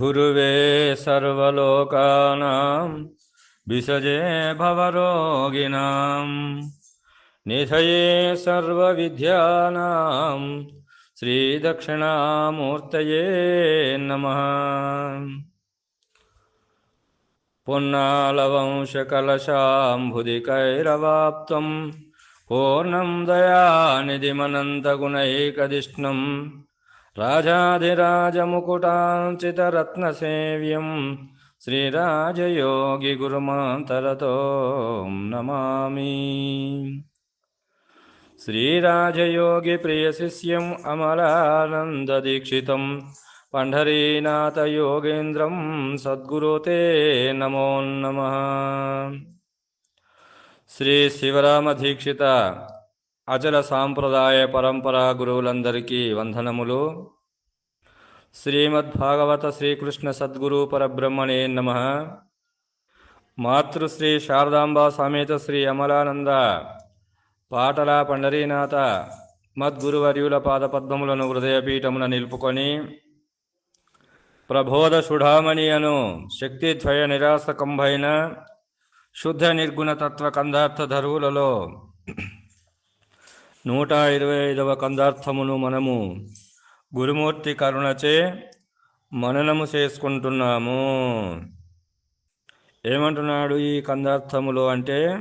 गुरुवे सर्वलोकानां विसजे भवरोगिणां निधये सर्वविद्यानां श्रीदक्षिणामूर्तये नमः पुन्नालवंशकलशाम्भुदिकैरवाप्तं पूर्णं दयानिधिमनन्तगुणैकदिष्णं राजाधिराजमुकुटाञ्चितरत्नसेव्यम् श्रीराजयोगिगुरुमान्तरतो नमामि। श्रीराजयोगिप्रियशिष्यम् अमलानन्ददीक्षितं पण्ढरीनाथयोगेन्द्रं सद्गुरो ते नमो नमः। श्रीशिवरामदीक्षिता అచల సాంప్రదాయ పరంపరా గురువులందరికీ వందనములు. శ్రీమద్భాగవత శ్రీకృష్ణ సద్గురు పరబ్రహ్మణే నమ. మాతృశ్రీ శారదాంబ సమేత శ్రీ అమలానంద పాటల పండరీనాథ మద్గురువర్యుల పాదపద్మములను హృదయపీఠమున నిలుపుకొని ప్రబోధ సుఢామణి అను శక్తిద్వయ నిరాసకంభైన శుద్ధ నిర్గుణ తత్వ కందార్థ ధరువులలో నూట ఇరవై ఐదవ కందార్థమును మనము గురుమూర్తి కరుణచే మననము చేసుకుంటున్నాము. ఏమంటున్నాడు ఈ కందార్థములు అంటే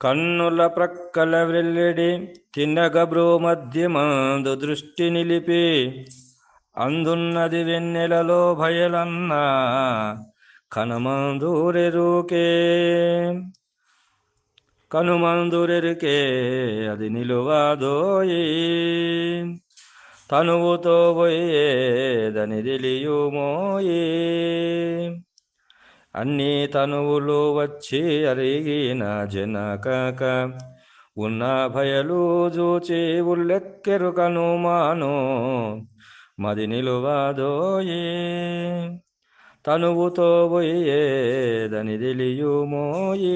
కన్నుల ప్రక్కల వెల్లడి మధ్య మధ్యమందు దృష్టి నిలిపి అందున్నది వెన్నెలలో భయలన్నా కనుమందూరెరుకే కనుమందురికే అది నిలువాదోయి. తనువుతో పోయేదని తెలియుమోయి. అన్ని తనువులు వచ్చి అరిగిన జనకక ఉన్న భయలు చూచి ఉల్లెక్కెరు కనుమాను మది నిలువాదోయే. తనువుతో పోయేదని తెలియుమోయి.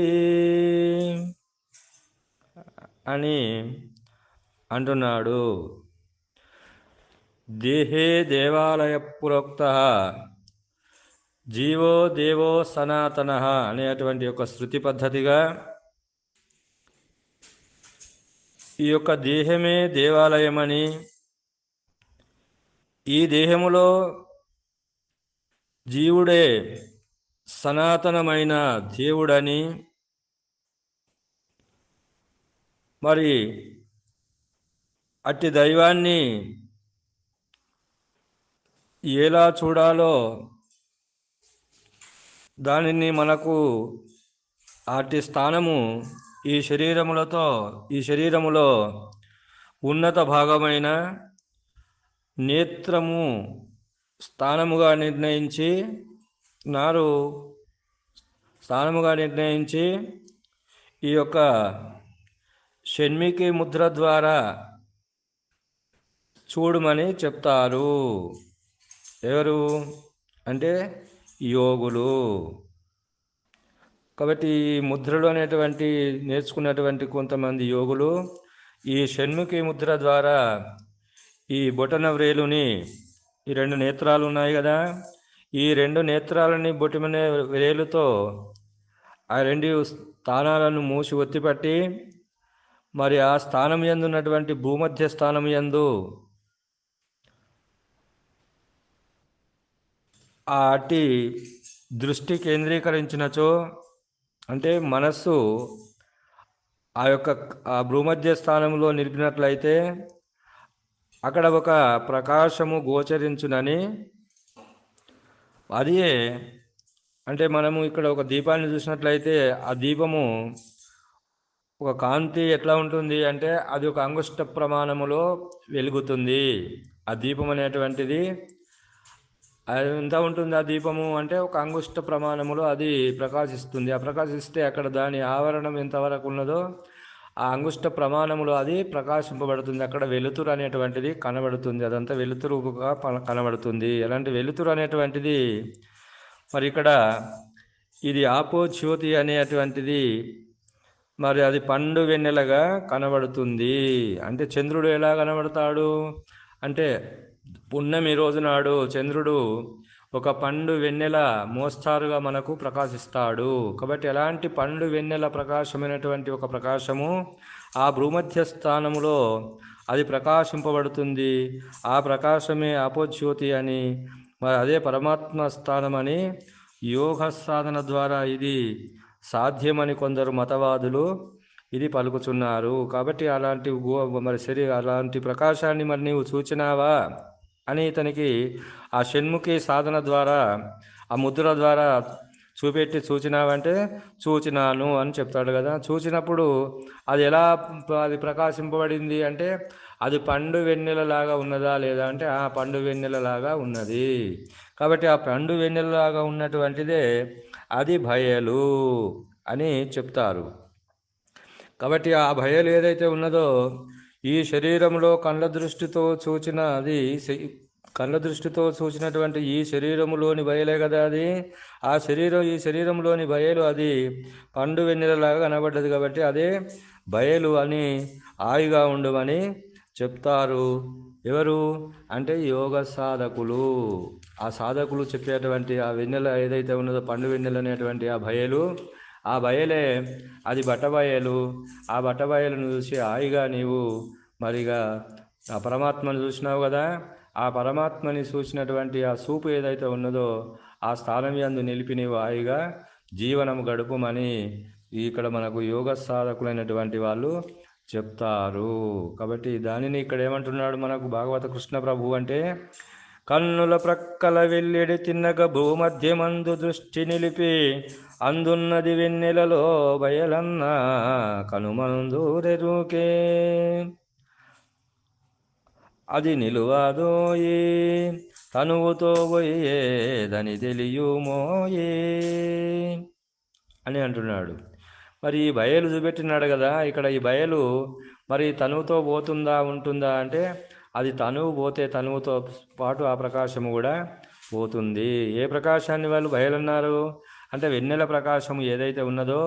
అని అంటున్నాడు. దేహే దేవాలయ పురోక్త జీవో దేవో సనాతన అనేటువంటి ఒక శృతి పద్ధతిగా ఈ యొక్క దేహమే దేవాలయమని ఈ దేహములో జీవుడే సనాతనమైన దేవుడని మరి అట్టి దైవాన్ని ఎలా చూడాలో దానిని మనకు అట్టి స్థానము ఈ శరీరములతో ఈ శరీరములో ఉన్నత భాగమైన నేత్రము స్థానముగా నిర్ణయించి నారు స్థానముగా నిర్ణయించి ఈ యొక్క షణ్మికి ముద్ర ద్వారా చూడమని చెప్తారు. ఎవరు? అంటే యోగులు. కాబట్టి ఈ ముద్రలు అనేటువంటి నేర్చుకున్నటువంటి కొంతమంది యోగులు ఈ షణ్ముఖి ముద్ర ద్వారా ఈ బొటన వ్రేలుని ఈ రెండు నేత్రాలు ఉన్నాయి కదా ఈ రెండు నేత్రాలని బొటమనే వ్రేలుతో ఆ రెండు స్థానాలను మూసి ఒత్తిపట్టి మరి ఆ స్థానం ఎందున్నటువంటి భూమధ్య స్థానం ఎందు ఆ అటి దృష్టి కేంద్రీకరించినచో అంటే మనస్సు ఆ యొక్క ఆ భూమధ్య స్థానంలో నిలిపినట్లయితే అక్కడ ఒక ప్రకాశము గోచరించునని అదే అంటే మనము ఇక్కడ ఒక దీపాన్ని చూసినట్లయితే ఆ దీపము ఒక కాంతి ఎట్లా ఉంటుంది అంటే అది ఒక అంగుష్ట ప్రమాణములో వెలుగుతుంది. ఆ దీపం అనేటువంటిది అది ఎంత ఉంటుంది ఆ దీపము అంటే ఒక అంగుష్ట ప్రమాణములో అది ప్రకాశిస్తుంది. ఆ ప్రకాశిస్తే అక్కడ దాని ఆవరణం ఎంతవరకు ఉన్నదో ఆ అంగుష్ట ప్రమాణములో అది ప్రకాశింపబడుతుంది. అక్కడ వెలుతురు అనేటువంటిది కనబడుతుంది. అదంతా వెలుతురుగా కనబడుతుంది. అలాంటి వెలుతురు అనేటువంటిది మరి ఇక్కడ ఇది ఆపో జ్యోతి అనేటువంటిది మరి అది పండు వెన్నెలగా కనబడుతుంది. అంటే చంద్రుడు ఎలా కనబడతాడు? అంటే పున్నమి రోజు నాడు చంద్రుడు ఒక పండు వెన్నెల మోస్తారుగా మనకు ప్రకాశిస్తాడు. కాబట్టి ఎలాంటి పండు వెన్నెల ప్రకాశమైనటువంటి ఒక ప్రకాశము? ఆ భూమధ్య స్థానములో అది ప్రకాశింపబడుతుంది. ఆ ప్రకాశమే అపోజ్యోతి అని మరి అదే పరమాత్మ స్థానమని యోగ సాధన ద్వారా ఇది సాధ్యమని కొందరు మతవాదులు ఇది పలుకుచున్నారు. కాబట్టి అలాంటి మరి సరి అలాంటి ప్రకాశాన్ని మరి నీవు చూచినావా? అని ఇతనికి ఆ షణ్ముఖి సాధన ద్వారా ఆ ముద్ర ద్వారా చూపెట్టి చూచినావంటే చూచినాను అని చెప్తాడు కదా. చూచినప్పుడు అది ఎలా అది ప్రకాశింపబడింది అంటే అది పండు వెన్నెలలాగా ఉన్నదా లేదా అంటే ఆ పండు వెన్నెలలాగా ఉన్నది. కాబట్టి ఆ పండు వెన్నెలలాగా ఉన్నటువంటిదే అది భయలు అని చెప్తారు. కాబట్టి ఆ భయలు ఏదైతే ఉన్నదో ఈ శరీరంలో కళ్ళ దృష్టితో చూచిన అది కళ్ళ దృష్టితో చూసినటువంటి ఈ శరీరములోని బయలే కదా అది? ఆ శరీరం ఈ శరీరంలోని బయలు అది పండు వెన్నెలలాగా కనబడ్డది కాబట్టి అదే బయలు అని హాయిగా ఉండమని చెప్తారు. ఎవరు? అంటే యోగ సాధకులు. ఆ సాధకులు చెప్పేటువంటి ఆ వెన్నెల ఏదైతే ఉన్నదో పండు వెన్నెల అనేటువంటి ఆ భయలు ఆ బయలే అది బట్టబయలు. ఆ బట్టబయలను చూసి హాయిగా నీవు మరిగా ఆ పరమాత్మను చూసినావు కదా. ఆ పరమాత్మని చూసినటువంటి ఆ సూపు ఏదైతే ఉన్నదో ఆ స్థానం యందు నిలిపి నీవు హాయిగా జీవనం గడుపుమని ఇక్కడ మనకు యోగ సాధకులైనటువంటి వాళ్ళు చెప్తారు. కాబట్టి దానిని ఇక్కడ ఏమంటున్నాడు మనకు భాగవత కృష్ణ ప్రభు అంటే కన్నుల ప్రక్కల వెళ్ళిడి తిన్నగ భూమధ్యమందు దృష్టి నిలిపి అందున్నది వెన్నెలలో బయలన్న కనుమందూరెరుకే అది నిలువాదోయే తనువుతో పోయేదని తెలియమోయే అని అంటున్నాడు. మరి ఈ బయలు చూపెట్టినాడు కదా ఇక్కడ ఈ బయలు మరి తనువుతో పోతుందా ఉంటుందా అంటే అది తనువు పోతే తనువుతో పాటు ఆ ప్రకాశము కూడా పోతుంది. ఏ ప్రకాశాన్ని వాళ్ళు బయలున్నారు? అంటే వెన్నెల ప్రకాశం ఏదైతే ఉన్నదో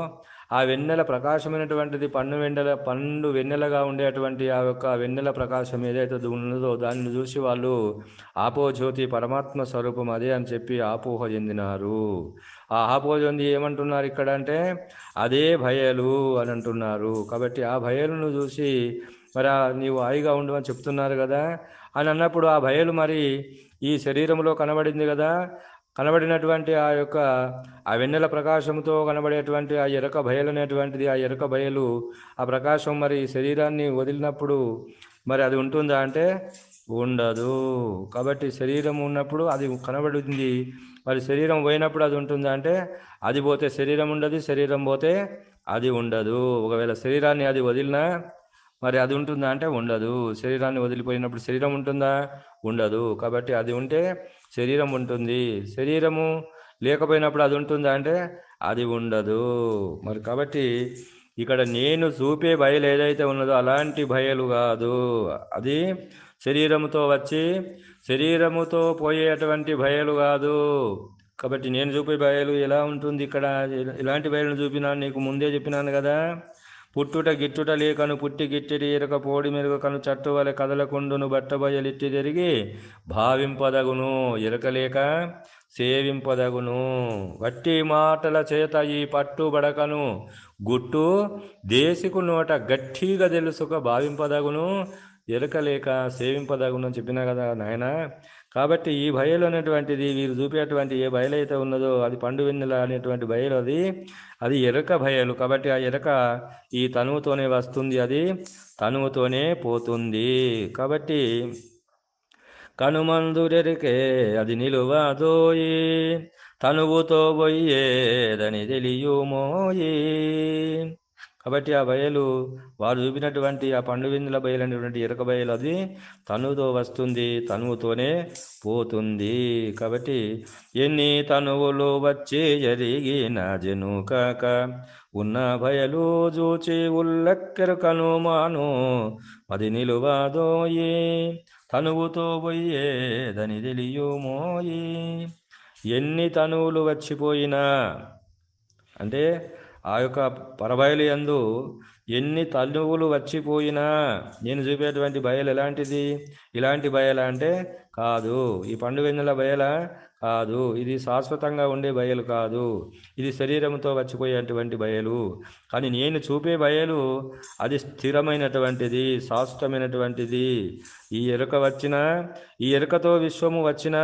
ఆ వెన్నెల ప్రకాశమైనటువంటిది పండు వెన్నెల పండు వెన్నెలగా ఉండేటువంటి ఆ యొక్క వెన్నెల ప్రకాశం ఏదైతే ఉన్నదో దాన్ని చూసి వాళ్ళు ఆపోజ్యోతి పరమాత్మ స్వరూపం అదే అని చెప్పి ఆపోహ చెందినారు. ఆ ఆపోహ ఏమంటున్నారు ఇక్కడ అంటే అదే భయలు అని అంటున్నారు. కాబట్టి ఆ భయలను చూసి మరి నీవు హాయిగా ఉండమని చెప్తున్నారు కదా అని అన్నప్పుడు ఆ భయలు మరి ఈ శరీరంలో కనబడింది కదా. కనబడినటువంటి ఆ యొక్క ఆ వెన్నెల ప్రకాశంతో కనబడేటువంటి ఆ ఎరక బయలు అనేటువంటిది ఆ ఎరక బయలు ఆ ప్రకాశం మరి శరీరాన్ని వదిలినప్పుడు మరి అది ఉంటుందా అంటే ఉండదు. కాబట్టి శరీరం ఉన్నప్పుడు అది కనబడుతుంది మరి శరీరం పోయినప్పుడు అది ఉంటుందా అంటే అది పోతే శరీరం ఉండదు శరీరం పోతే అది ఉండదు. ఒకవేళ శరీరాన్ని అది వదిలినా మరి అది ఉంటుందా అంటే ఉండదు. శరీరాన్ని వదిలిపోయినప్పుడు శరీరం ఉంటుందా? ఉండదు. కాబట్టి అది ఉంటే శరీరం ఉంటుంది. శరీరము లేకపోయినప్పుడు అది ఉంటుందా అంటే అది ఉండదు. మరి కాబట్టి ఇక్కడ నేను చూపే బయలు ఏదైతే ఉన్నదో అలాంటి బయలు కాదు. అది శరీరముతో వచ్చి శరీరముతో పోయేటువంటి భయలు కాదు. కాబట్టి నేను చూపే బయలు ఎలా ఉంటుంది ఇక్కడ? ఇలాంటి బయలును చూపినాను నీకు ముందే చెప్పినాను కదా. పుట్టుట గిట్టుట లేకను పుట్టి గిట్టిడి ఇరక పోడి మెరుగ కను చట్టు వలె కదలకుండును బట్టబయలిట్టి తిరిగి భావింపదగును. ఇరకలేక సేవింపదగును. వట్టి మాటల చేత ఈ పట్టుబడకను గుట్టు దేశికు నోట గట్టిగా తెలుసుక భావింపదగును. ఎరకలేక సేవింపదగును అని చెప్పినా కదా నాయన. కాబట్టి ఈ బయలు అనేటువంటిది వీరు చూపేటువంటి ఏ బయలు అయితే ఉన్నదో అది పండు వెన్నెల అనేటువంటి బయలు అది. అది ఎరక బయలు. కాబట్టి ఆ ఎరక ఈ తనువుతోనే వస్తుంది అది. తనువుతోనే పోతుంది. కాబట్టి కనుమందురెరికే అది నిలువదోయి తనువుతో పోయేదని తెలియమోయి కాబట్టి ఆ బయలు వారు చూపినటువంటి ఆ పండు విందుల బయలు అనేటువంటి ఇరక బయలు అది తనువుతో వస్తుంది తనువుతోనే పోతుంది. కాబట్టి ఎన్ని తనువులు వచ్చి జరిగిన జను కాక ఉన్న భయలు చూచి ఉల్లక్కెర కనుమాను అది నిలువదోయి తనువుతో పోయేదని తెలియమోయి ఎన్ని తనువులు వచ్చిపోయినా అంటే ఆ యొక్క పరబయలు యందు ఎన్ని తల్లువులు వచ్చిపోయినా నేను చూపేటువంటి బయలు ఎలాంటిది? ఇలాంటి బయల అంటే కాదు. ఈ పండు వెన్నెల బయల కాదు. ఇది శాశ్వతంగా ఉండే బయలు కాదు. ఇది శరీరంతో వచ్చిపోయేటువంటి బయలు. కానీ నేను చూపే బయలు అది స్థిరమైనటువంటిది శాశ్వతమైనటువంటిది. ఈ ఎరుక వచ్చిన ఈ ఎరుకతో విశ్వము వచ్చిన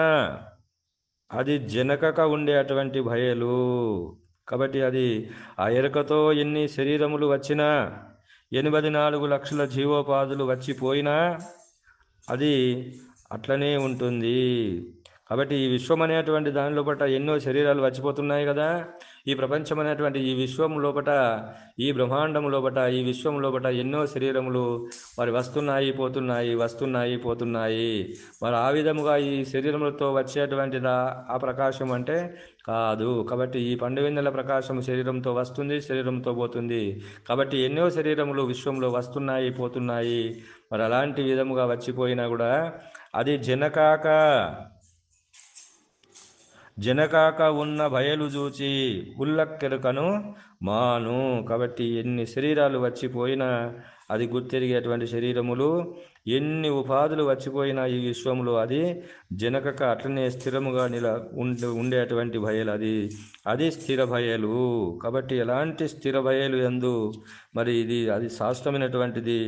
అది జనకక ఉండే అటువంటి భయలు కాబట్టి అది ఆ ఎరుకతో ఎన్ని శరీరములు వచ్చినా ఎనిమిది నాలుగు లక్షల జీవోపాధులు వచ్చిపోయినా అది అట్లనే ఉంటుంది. కాబట్టి ఈ విశ్వం అనేటువంటి దానిలో పట్ల ఎన్నో శరీరాలు వచ్చిపోతున్నాయి కదా. ఈ ప్రపంచం అనేటువంటి ఈ విశ్వం లోపట ఈ బ్రహ్మాండం లోపట ఈ విశ్వం లోపట ఎన్నో శరీరములు మరి వస్తున్నాయి పోతున్నాయి వస్తున్నాయి పోతున్నాయి. మరి ఆ విధముగా ఈ శరీరములతో వచ్చేటువంటి ఆ ప్రకాశం అంటే కాదు. కాబట్టి ఈ పండువెన్నెల ప్రకాశం శరీరంతో వస్తుంది శరీరంతో పోతుంది. కాబట్టి ఎన్నో శరీరములు విశ్వంలో వస్తున్నాయి పోతున్నాయి. మరి అలాంటి విధముగా వచ్చిపోయినా కూడా అది జనకాక జనకాక ఉన్న బయలు చూచి ఉల్లక్కెరుకను మాను కాబట్టి ఎన్ని శరీరాలు వచ్చిపోయినా అది గుర్తెరిగేటువంటి శరీరములు ఎన్ని ఉపాధులు వచ్చిపోయినా ఈ విశ్వంలో అది జనకక అట్లనే స్థిరముగా నిల ఉండేటువంటి భయలు అది. అది స్థిర భయలు. కాబట్టి ఎలాంటి స్థిర భయలు ఎందు? మరి ఇది అది శాస్త్రమైనటువంటిది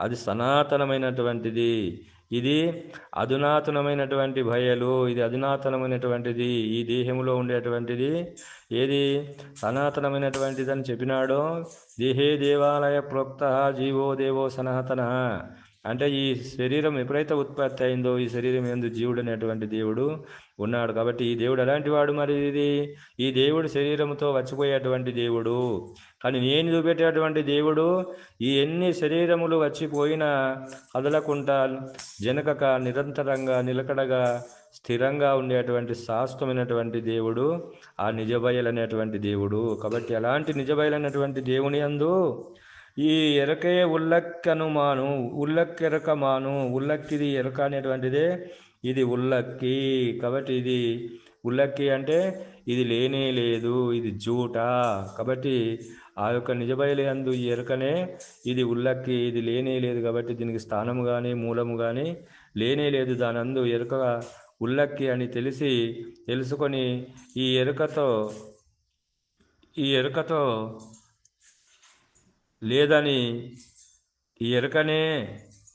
అది సనాతనమైనటువంటిది. ఇది అధునాతనమైనటువంటి భయలు ఇది అధునాతనమైనటువంటిది ఈ దేహంలో ఉండేటువంటిది ఏది? సనాతనమైనటువంటిది అని చెప్పినాడో దేహే దేవాలయ ప్రోక్త జీవో దేవో సనాతన. అంటే ఈ శరీరం ఎప్పుడైతే ఉత్పత్తి అయిందో ఈ శరీరం ఎందు జీవుడు అనేటువంటి దేవుడు ఉన్నాడు కాబట్టి ఈ దేవుడు ఎలాంటి వాడు మరి ఇది? ఈ దేవుడు శరీరంతో వచ్చిపోయేటువంటి దేవుడు. కానీ నేను చూపెట్టేటువంటి దేవుడు ఈ ఎన్ని శరీరములు వచ్చిపోయినా కదలకుండా జనకక నిరంతరంగా నిలకడగా స్థిరంగా ఉండేటువంటి శాశ్వతమైనటువంటి దేవుడు ఆ నిజబయలనేటువంటి దేవుడు. కాబట్టి అలాంటి నిజబయలైనటువంటి దేవుని అందు ఈ ఎరకే ఉల్లక్కను మాను మాను ఉల్లక్కిది ఎరక అనేటువంటిదే. ఇది ఉల్లక్కి. కాబట్టి ఇది ఉల్లక్కి అంటే ఇది లేనే లేదు ఇది జూట. కాబట్టి ఆ యొక్క నిజబయలు అందు ఈ ఎరకనే ఇది ఉల్లక్కి ఇది లేనే లేదు కాబట్టి దీనికి స్థానము కానీ మూలము కానీ లేనే లేదు. దాని అందు ఎరుక ఉల్లక్కి అని తెలిసి తెలుసుకొని ఈ ఎరుకతో ఈ ఎరుకతో లేదని ఈ ఎరకనే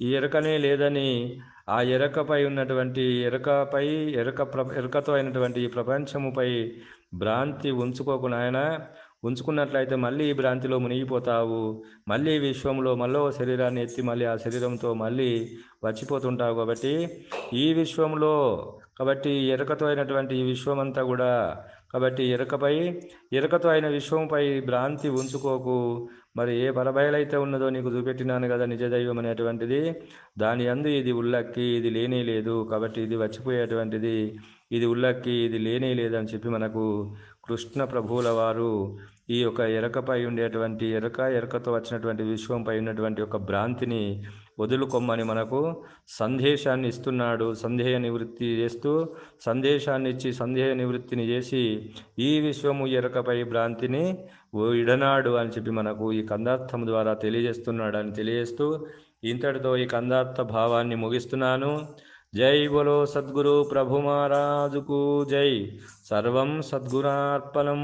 ఈ ఎరకనే లేదని ఆ ఎరకపై ఉన్నటువంటి ఎరకపై ఎరక ప్ర ఎరకతో అయినటువంటి ఈ ప్రపంచముపై భ్రాంతి ఉంచుకోకు నాయన. ఉంచుకున్నట్లయితే మళ్ళీ ఈ భ్రాంతిలో మునిగిపోతావు. మళ్ళీ విశ్వంలో మళ్ళీ శరీరాన్ని ఎత్తి మళ్ళీ ఆ శరీరంతో మళ్ళీ వచ్చిపోతుంటావు కాబట్టి ఈ విశ్వంలో కాబట్టి ఎరకతో అయినటువంటి ఈ విశ్వం అంతా కూడా కాబట్టి ఇరకపై ఇరకతో అయిన విశ్వంపై భ్రాంతి ఉంచుకోకు. మరి ఏ పరబయలైతే ఉన్నదో నీకు చూపెట్టినాను కదా నిజ దైవం అనేటువంటిది. దాని అందు ఇది ఉల్లక్కి ఇది లేనే లేదు. కాబట్టి ఇది వచ్చిపోయేటువంటిది. ఇది ఉల్లక్కి ఇది లేనే లేదని చెప్పి మనకు కృష్ణ ప్రభువుల వారు ఈ యొక్క ఎరకపై ఉండేటువంటి ఎరక ఎరకతో వచ్చినటువంటి విశ్వంపై ఉన్నటువంటి ఒక భ్రాంతిని వదులుకొమ్మని మనకు సందేశాన్ని ఇస్తున్నాడు సందేహ నివృత్తి చేస్తూ సందేశాన్ని ఇచ్చి సందేహ నివృత్తిని చేసి ఈ విశ్వము ఎరకపై భ్రాంతిని ఓ ఇడనాడు అని చెప్పి మనకు ఈ కందార్థం ద్వారా తెలియజేస్తున్నాడు అని తెలియజేస్తూ ఇంతటితో ఈ కందార్థ భావాన్ని ముగిస్తున్నాను. జై బోలో సద్గురు ప్రభు మహారాజుకు జై. సర్వం సద్గురార్పణం